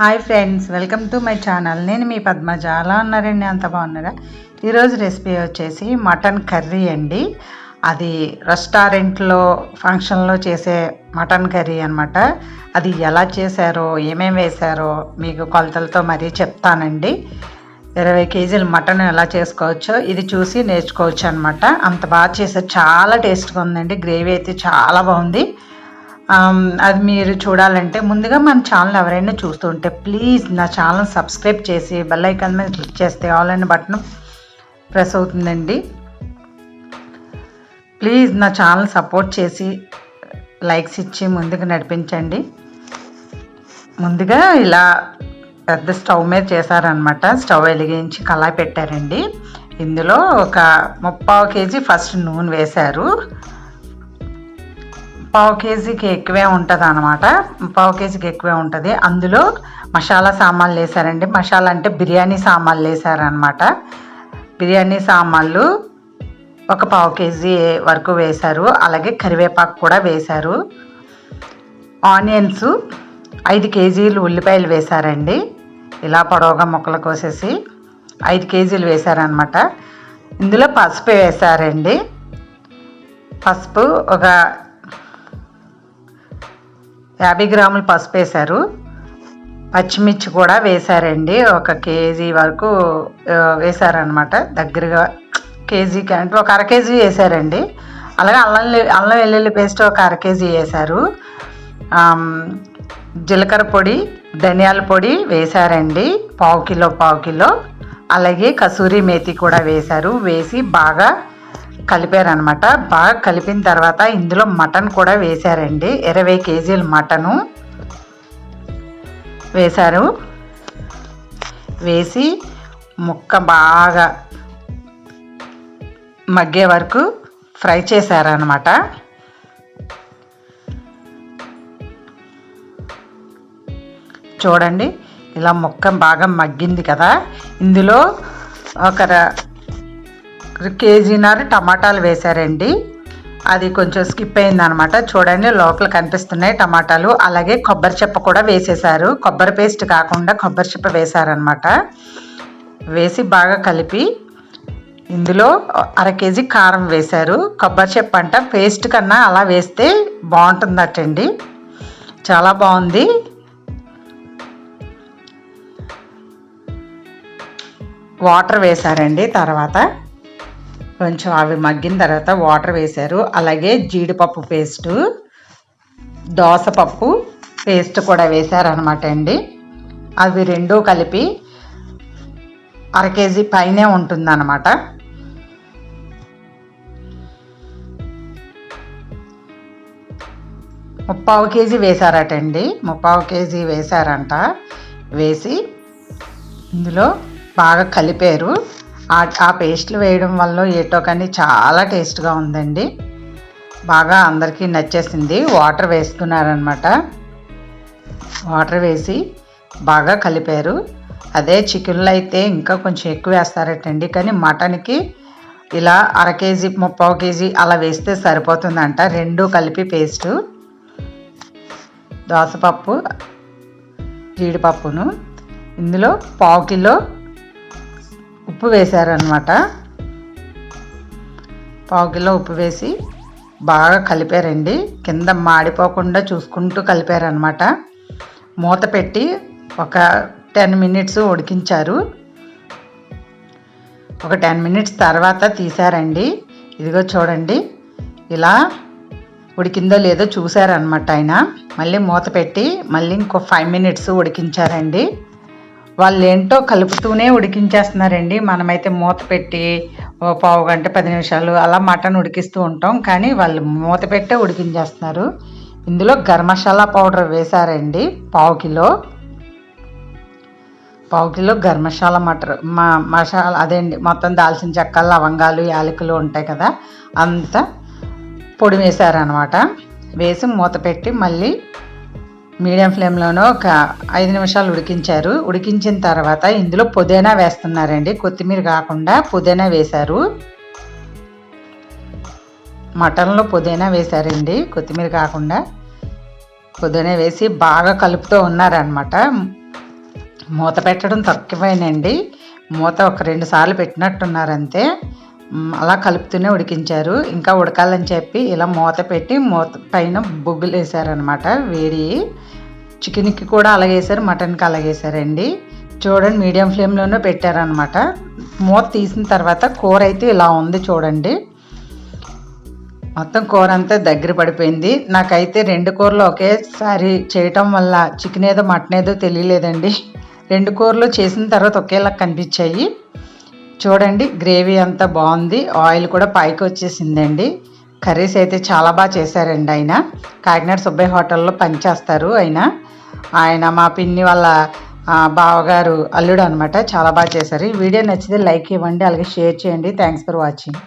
Hi friends welcome to my channel. నేను మీ పద్మజ. అలా ఉన్నారండి? అంత బాగున్నారా? ఈరోజు రెసిపీ వచ్చేసి మటన్ కర్రీ అండి. అది రెస్టారెంట్లో ఫంక్షన్లో చేసే మటన్ కర్రీ అనమాట అది ఎలా చేశారో ఏమేమి వేశారో మీకు కొలతలతో మరీ చెప్తానండి. ఇరవై కేజీలు మటన్ ఎలా చేసుకోవచ్చో ఇది చూసి నేర్చుకోవచ్చు అనమాట అంత బాగా చేశారు. చాలా టేస్ట్గా ఉందండి. గ్రేవీ అయితే చాలా బాగుంది. అది మీరు చూడాలంటే ముందుగా మన ఛానల్ ఎవరైనా చూస్తుంటే ప్లీజ్ నా ఛానల్ సబ్స్క్రైబ్ చేసి బెల్ ఐకాన్ మీద క్లిక్ చేస్తే ఆల్ అనే బటన్ ప్రెస్ అవుతుందండి. ప్లీజ్ నా ఛానల్ సపోర్ట్ చేసి లైక్స్ ఇచ్చి ముందుకు నడిపించండి. ముందుగా ఇలా పెద్ద స్టవ్ మీద చేశారనమాట స్టవ్ వెలిగించి కళాయి పెట్టారండి. ఇందులో ఒక ముప్పావు కేజీ ఫస్ట్ నూనె వేశారు. పావు కేజీకి ఎక్కువే ఉంటుంది అనమాట పావు కేజీకి ఎక్కువే ఉంటుంది. అందులో మసాలా సామాన్లు వేసారండి. మసాలా అంటే బిర్యానీ సామాన్లు వేసారనమాట బిర్యానీ సామాన్లు ఒక పావు కేజీ వరకు వేశారు. అలాగే కరివేపాకు కూడా వేశారు. ఆనియన్స్ ఐదు కేజీలు ఉల్లిపాయలు వేశారండి. ఇలా పొడవుగా ముక్కలు కోసేసి ఐదు కేజీలు వేశారనమాట ఇందులో పసుపు వేశారండి. పసుపు ఒక యాభై గ్రాములు పసుపు వేశారు. పచ్చిమిర్చి కూడా వేశారండి. ఒక కేజీ వరకు వేశారనమాట దగ్గరగా కేజీకి అంటే ఒక అర కేజీ వేశారండి. అలాగే అల్లం అల్లం వెల్లుల్లి పేస్ట్ ఒక అర కేజీ వేశారు. జీలకర్ర పొడి ధనియాల పొడి వేశారండి. పావు కిలో పావు కిలో. అలాగే కసూరి మేతి కూడా వేశారు. వేసి బాగా కలిపారనమాట బాగా కలిపిన తర్వాత ఇందులో మటన్ కూడా వేశారండి. ఇరవై కేజీల మటను వేశారు. వేసి ముక్క బాగా మగ్గే వరకు ఫ్రై చేశారనమాట చూడండి ఇలా ముక్క బాగా మగ్గింది కదా. ఇందులో ఒక కేజీన్నర టమాటాలు వేశారండి. అది కొంచెం స్కిప్ అయింది అనమాట చూడండి లోపల కనిపిస్తున్నాయి టమాటాలు. అలాగే కొబ్బరి చెప్ప కూడా వేసేసారు కొబ్బరి పేస్ట్ కాకుండా కొబ్బరి చెప్ప వేశారనమాట. వేసి బాగా కలిపి ఇందులో అర కేజీ కారం వేశారు. కొబ్బరి చెప్ప అంట పేస్ట్ కన్నా అలా వేస్తే బాగుంటుందటండి. చాలా బాగుంది. వాటర్ వేశారండి తర్వాత. కొంచెం అవి మగ్గిన తర్వాత వాటర్ వేశారు. అలాగే జీడిపప్పు పేస్టు దోసపప్పు పేస్ట్ కూడా వేశారనమాట అండి. అవి రెండూ కలిపి అర కేజీ పైనే ఉంటుందన్నమాట. ముప్పావు కేజీ వేశారటండి. ముప్పావు కేజీ వేశారంట. వేసి ఇందులో బాగా కలిపారు. ఆ ఆ పేస్ట్లు వేయడం వల్ల ఏటో కానీ చాలా టేస్ట్గా ఉందండి. బాగా అందరికీ నచ్చేసింది. వాటర్ వేస్తున్నారనమాట వాటర్ వేసి బాగా కలిపారు. అదే చికెన్లో అయితే ఇంకా కొంచెం ఎక్కువ వేస్తారటండి. కానీ మటన్కి ఇలా అర కేజీ ముప్పావు కేజీ అలా వేస్తే సరిపోతుందంట. రెండు కలిపి పేస్టు దోసపప్పు జీడిపప్పును. ఇందులో పావు కిలో ఉప్పు వేశారనమాట పావు కిలో ఉప్పు వేసి బాగా కలిపారండి. కింద మాడిపోకుండా చూసుకుంటూ కలిపారనమాట మూత పెట్టి ఒక టెన్ మినిట్స్ ఉడికించారు. ఒక టెన్ మినిట్స్ తర్వాత తీసారండి. ఇదిగో చూడండి. ఇలా ఉడికిందో లేదో చూసారనమాట ఆయన. మళ్ళీ మూత పెట్టి మళ్ళీ ఇంకో ఫైవ్ మినిట్స్ ఉడికించారండి. వాళ్ళు ఏంటో కలుపుతూనే ఉడికించేస్తున్నారండి. మనమైతే మూత పెట్టి ఓ పావు గంట పది నిమిషాలు అలా మటన్ ఉడికిస్తూ ఉంటాం. కానీ వాళ్ళు మూత పెట్టే ఉడికించేస్తున్నారు. ఇందులో గరం మసాలా పౌడర్ వేశారండి పావు కిలో. పావు కిలో గరం మసాలా మటర్ మా మసాలా అదేండి మొత్తం దాల్చిన చెక్క లవంగాలు యాలకులు ఉంటాయి కదా అంతా పొడి వేశారనమాట వేసి మూత పెట్టి మళ్ళీ మీడియం ఫ్లేమ్లోనూ ఒక ఐదు నిమిషాలు ఉడికించారు. ఉడికించిన తర్వాత ఇందులో పుదీనా వేస్తున్నారండి. కొత్తిమీర కాకుండా పుదీనా వేశారు. మటన్లో పుదీనా వేశారండి. కొత్తిమీర కాకుండా పుదీనా వేసి బాగా కలుపుతూ ఉన్నారనమాట మూత పెట్టడం తక్కువేనండి మూత ఒక రెండు సార్లు పెట్టినట్టున్నారంతే అంతే. అలా కలుపుతూనే ఉడికించారు. ఇంకా ఉడకాలని చెప్పి ఇలా మూత పెట్టి మూత పైన బొగ్గులు వేసారనమాట వేడి చికెన్కి కూడా అలాగేసారు మటన్కి అలాగేసారండి. చూడండి మీడియం ఫ్లేమ్లోనే పెట్టారనమాట మూత తీసిన తర్వాత కూర అయితే ఇలా ఉంది చూడండి. మొత్తం కూర అంతా దగ్గర పడిపోయింది. నాకైతే రెండు కూరలు ఒకేసారి చేయటం వల్ల చికెన్ ఏదో మటన్ ఏదో తెలియలేదండి. రెండు కూరలు చేసిన తర్వాత ఒకేలా కనిపించాయి. చూడండి గ్రేవీ అంతా బాగుంది. ఆయిల్ కూడా పైకి వచ్చేసిందండి. కర్రీస్ అయితే చాలా బాగా చేశారండి ఆయన. కాకినాడ సుబ్బయ్య హోటల్లో పనిచేస్తారు ఆయన. ఆయన మా పిన్ని వాళ్ళ బావగారు అల్లుడు అనమాట చాలా బాగా చేశారు. ఈ వీడియో నచ్చితే లైక్ ఇవ్వండి అలాగే షేర్ చేయండి. Thanks for watching